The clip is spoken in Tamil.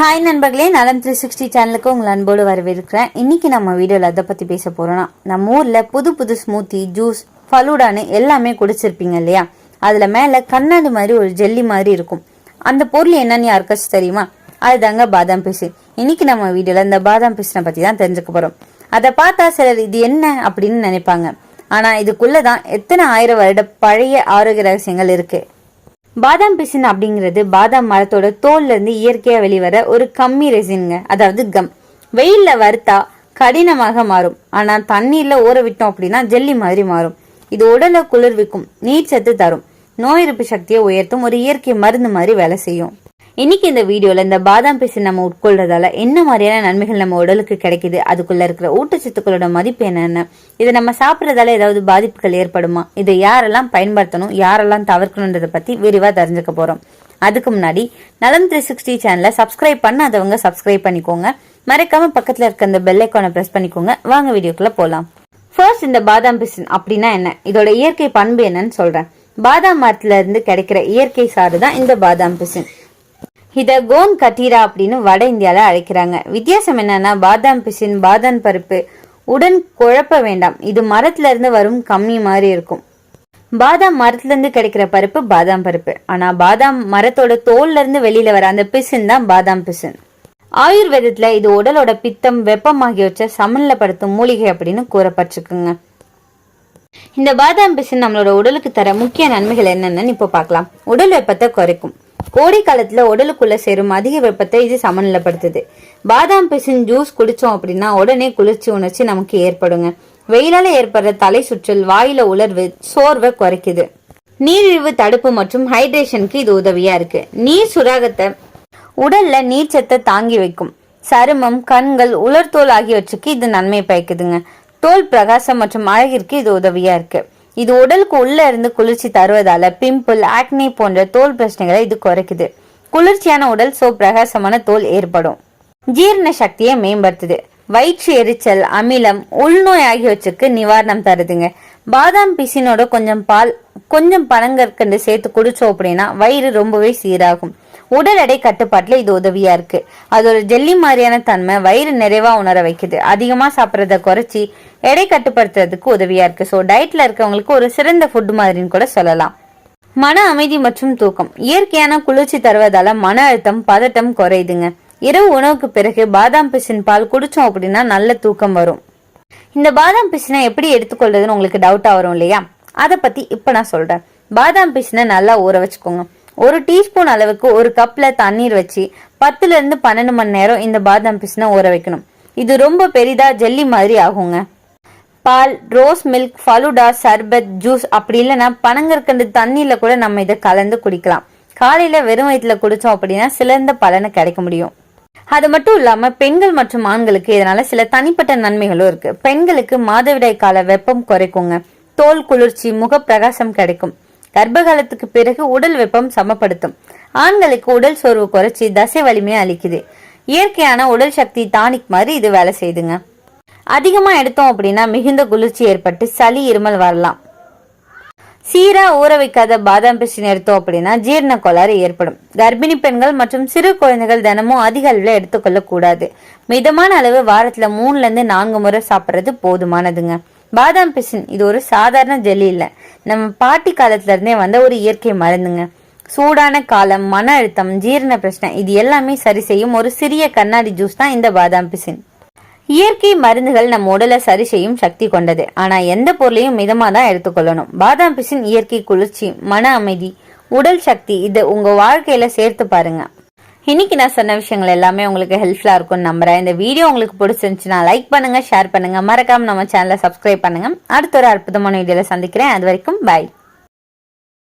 ஹாய் நண்பர்களே. நலம் த்ரீ சிக்ஸ்டி சேனலுக்கு உங்களை அன்போடு வரவேற்கிறேன். இன்னைக்கு நம்ம வீடியோவில் அதை பற்றி பேச போறோம்னா நம்ம ஊரில் புது புது ஸ்மூத்தி ஜூஸ் ஃபலூடான்னு எல்லாமே குடிச்சிருப்பீங்க இல்லையா? அதில் மேலே கண்ணாடி மாதிரி ஒரு ஜெல்லி மாதிரி இருக்கும். அந்த பொருள் என்னன்னு யாருக்காச்சும் தெரியுமா? அதுதாங்க பாதாம் பிசு. இன்னைக்கு நம்ம வீடியோவில் இந்த பாதாம் பிசினை பற்றி தான் தெரிஞ்சுக்க போகிறோம் அதை பார்த்தா சிலர் இது என்ன அப்படின்னு நினைப்பாங்க. ஆனால் இதுக்குள்ளே தான் எத்தனை ஆயிரம் வருட பழைய ஆரோக்கிய ரகசியங்கள் இருக்குது பாதாம் பிசின் அப்படிங்கிறது பாதாம் மரத்தோட தோல்ல இருந்து இயற்கையா வெளிவர ஒரு கம்மி ரெசின்ங்க அதாவது கம் வெயில்ல வறுத்தா கடினமாக மாறும். ஆனா தண்ணீர்ல ஊற விட்டோம் அப்படின்னா ஜெல்லி மாதிரி மாறும். இது உடலை குளிர்விக்கும் நீர் சத்து தரும். நோய் எதிர்ப்பு சக்தியை உயர்த்தும் ஒரு இயற்கை மருந்து மாதிரி வேலை செய்யும். இன்னைக்கு இந்த வீடியோல இந்த பாதாம் பிசின் நம்ம உட்கொள்றதால என்ன மாதிரியான நன்மைகள் நம்ம உடலுக்கு கிடைக்குது? அதுக்குள்ள இருக்கிற ஊட்டச்சத்துக்களோட மதிப்பு என்னென்ன? இதை நம்ம சாப்பிட்றதால ஏதாவது பாதிப்புகள் ஏற்படுமா? இதை யாரெல்லாம் பயன்படுத்தணும்? யாரெல்லாம் தவிர்க்கணுன்றதை பத்தி விரிவா தெரிஞ்சுக்க போறோம். அதுக்கு முன்னாடி நலம் த்ரீ சிக்ஸ்டி சேனலை சப்ஸ்கிரைப் பண்ணாதவங்க சப்ஸ்கிரைப் பண்ணிக்கோங்க. மறக்காம பக்கத்துல இருக்க இந்த பெல் ஐக்கானை பிரஸ் பண்ணிக்கோங்க. வாங்க வீடியோக்குள்ள போலாம். ஃபர்ஸ்ட் இந்த பாதாம் பிசின் அப்படின்னா என்ன? இதோட இயற்கை பண்பு என்னன்னு சொல்றேன். பாதாம் மரத்துல இருந்து கிடைக்கிற இயற்கை சாறு தான் இந்த பாதாம் பிசின். இத கோன் கட்டீரா அப்படின்னு வட இந்தியாவில் அழைக்கிறாங்க. வித்தியாசம் என்னன்னா பாதாம் பிசின் பாதாம் பருப்பு உடன் குழப்ப வேண்டாம். இது மரத்துல இருந்து வரும் கம்மி மாதிரி இருக்கும். பாதாம் மரத்துல இருந்து கிடைக்கிற பருப்பு பாதாம் பருப்பு. ஆனா பாதாம் மரத்தோட தோல்ல இருந்து வெளியில வர அந்த பிசின் தான் பாதாம் பிசின். ஆயுர்வேதத்துல இது உடலோட பித்தம் வெப்பம் ஆகியவற்றை சமநிலைப்படுத்தும் மூலிகை அப்படின்னு கூறப்பட்டிருக்குங்க. இந்த பாதாம் பிசின் நம்மளோட உடலுக்கு தர முக்கிய நன்மைகள் என்னென்னு இப்போ பார்க்கலாம். உடல் வெப்பத்தை குறைக்கும். கோடை காலத்துல உடலுக்குள்ள சேரும் அதிக வெப்பத்தை இது சமநிலைப்படுத்துது. பாதாம் பிசின் ஜூஸ் குடிச்சோம் அப்படின்னா உடனே குளிர்ச்சி உணர்ச்சி நமக்கு ஏற்படுங்க. வெயிலால ஏற்படுற தலை சுற்றல் வாயில உலர்வு சோர்வை குறைக்குது. நீரிழிவு தடுப்பு மற்றும் ஹைட்ரேஷனுக்கு இது உதவியா இருக்கு. நீர் சுராகத்தை உடல்ல நீர்ச்சத்தை தாங்கி வைக்கும். சருமம் கண்கள் உலர்தோல் ஆகியவற்றுக்கு இது நன்மை பயக்குதுங்க. தோல் பிரகாசம் மற்றும் அழகிற்கு இது உதவியா இருக்கு. இது உடலுக்கு உள்ள இருந்து குளிர்ச்சி தருவதால பிம்பிள் ஆக்னி போன்ற தோல் பிரச்சனைகளை இது குறைக்குது. குளிர்ச்சியான உடல் சோ பிரகாசமான தோல் ஏற்படும். ஜீரண சக்தியை மேம்படுத்துது. வயிற்று எரிச்சல் அமிலம் உள்நோய் ஆகியவற்றுக்கு நிவாரணம் தருதுங்க. பாதாம் பிசினோட கொஞ்சம் பால் கொஞ்சம் பனங்கற்கண்டு சேர்த்து குடிச்சோம் அப்படின்னா வயிறு ரொம்பவே சீராகும். உடல் எடை கட்டுப்பாட்டில் இது உதவியா இருக்கு. ஒரு ஜெல்லி மாதிரியான தன்மை வயிறு நிறைவா உணர வைக்குது. அதிகமா சாப்பிட்றத குறைச்சி எடை கட்டுப்படுத்துறதுக்கு உதவியா இருக்கு. ஸோ டயட்ல இருக்கவங்களுக்கு ஒரு சிறந்த ஃபுட் மாதிரின்னு கூட சொல்லலாம். மன அமைதி மற்றும் தூக்கம். இயற்கையான குளிர்ச்சி தருவதால மன அழுத்தம் பதட்டம் குறையுதுங்க. இரவு உணவுக்கு பிறகு பாதாம் பிசின் பால் குடிச்சோம் அப்படின்னா நல்ல தூக்கம் வரும். இந்த பாதாம் பிசினை எப்படி எடுத்துக்கொள்றதுன்னு உங்களுக்கு டவுட்டா வரும் இல்லையா? அதை பத்தி இப்ப நான் சொல்றேன். பாதாம் பிசினை நல்லா ஊற வச்சுக்கோங்க. ஒரு டீஸ்பூன் அளவுக்கு ஒரு கப்ல தண்ணீர் வச்சு பத்துல இருந்து பன்னெண்டு மணி நேரம் இந்த பாதாம் பிசினை ஊற வைக்கணும். இது ரொம்ப பெரிதா ஜெல்லி மாதிரி ஆகுங்க. பால் ரோஸ் மில்க் ஃபலுடா சர்பத் ஜூஸ் அப்படி இல்லைன்னா பனங்கற்கண்டு தண்ணியில கூட நம்ம இதை கலந்து குடிக்கலாம். காலையில வெறும் வயிற்றுல குடிச்சோம் அப்படின்னா சிலந்த பலனை கிடைக்க முடியும். அது மட்டும் இல்லாம பெண்கள் மற்றும் ஆண்களுக்கு இதனால சில தனிப்பட்ட நன்மைகளும் இருக்கு. பெண்களுக்கு மாதவிடாய் கால வெப்பம் குறைக்குங்க. தோல் குளிர்ச்சி முக பிரகாசம் கிடைக்கும். கர்ப்பகாலத்துக்கு பிறகு உடல் வெப்பம் சமப்படுத்தும். ஆண்களுக்கு உடல் சோர்வு குறைச்சி தசை வலிமையை அளிக்குது. இயற்கையான உடல் சக்தி டானிக் மாதிரி இது வேலை செய்யுதுங்க அதிகமா எடுத்தோம் அப்படின்னா மிகுந்த குளிர்ச்சி ஏற்பட்டு சளி இருமல் வரலாம். சீரா ஊற வைக்காத பாதாம் பிசின் எடுத்தோம் அப்படின்னா ஜீரண கோளாறு ஏற்படும். கர்ப்பிணி பெண்கள் மற்றும் சிறு குழந்தைகள் தினமும் அதிக அளவில் எடுத்துக்கொள்ள கூடாது மிதமான அளவு வாரத்துல மூணுல இருந்து நான்கு முறை சாப்பிட்றது போதுமானதுங்க. பாதாம் பிசின் இது ஒரு சாதாரண ஜெல்லி இல்ல. நம்ம பாட்டி காலத்துல இருந்தே வந்த ஒரு இயற்கை மருந்துங்க. சூடான காலம் மன அழுத்தம் ஜீரண பிரச்சனை இது எல்லாமே சரி செய்யும் ஒரு சிறிய கண்ணாடி ஜூஸ் தான் இந்த பாதாம் பிசின். இயற்கை மருந்துகள் நம்ம உடலை சரி செய்யும் சக்தி கொண்டது. ஆனா எந்த பொருளையும் மிதமா தான் எடுத்துக்கொள்ளணும். பாதாம் பிசின் இயற்கை குளிர்ச்சி மன அமைதி உடல் சக்தி இதை உங்க வாழ்க்கையில சேர்த்து பாருங்க. இன்னைக்கு நான் சொன்ன விஷயங்கள் எல்லாமே உங்களுக்கு ஹெல்ப்ஃபுல்லா இருக்கும்னு நம்புறேன். இந்த வீடியோ உங்களுக்கு பிடிச்சிருந்துச்சுன்னா லைக் பண்ணுங்க ஷேர் பண்ணுங்க. மறக்காம நம்ம சேனலை சப்ஸ்கிரைப் பண்ணுங்க. அடுத்த ஒரு அற்புதமான வீடியோல சந்திக்கிறேன். அது வரைக்கும் பாய்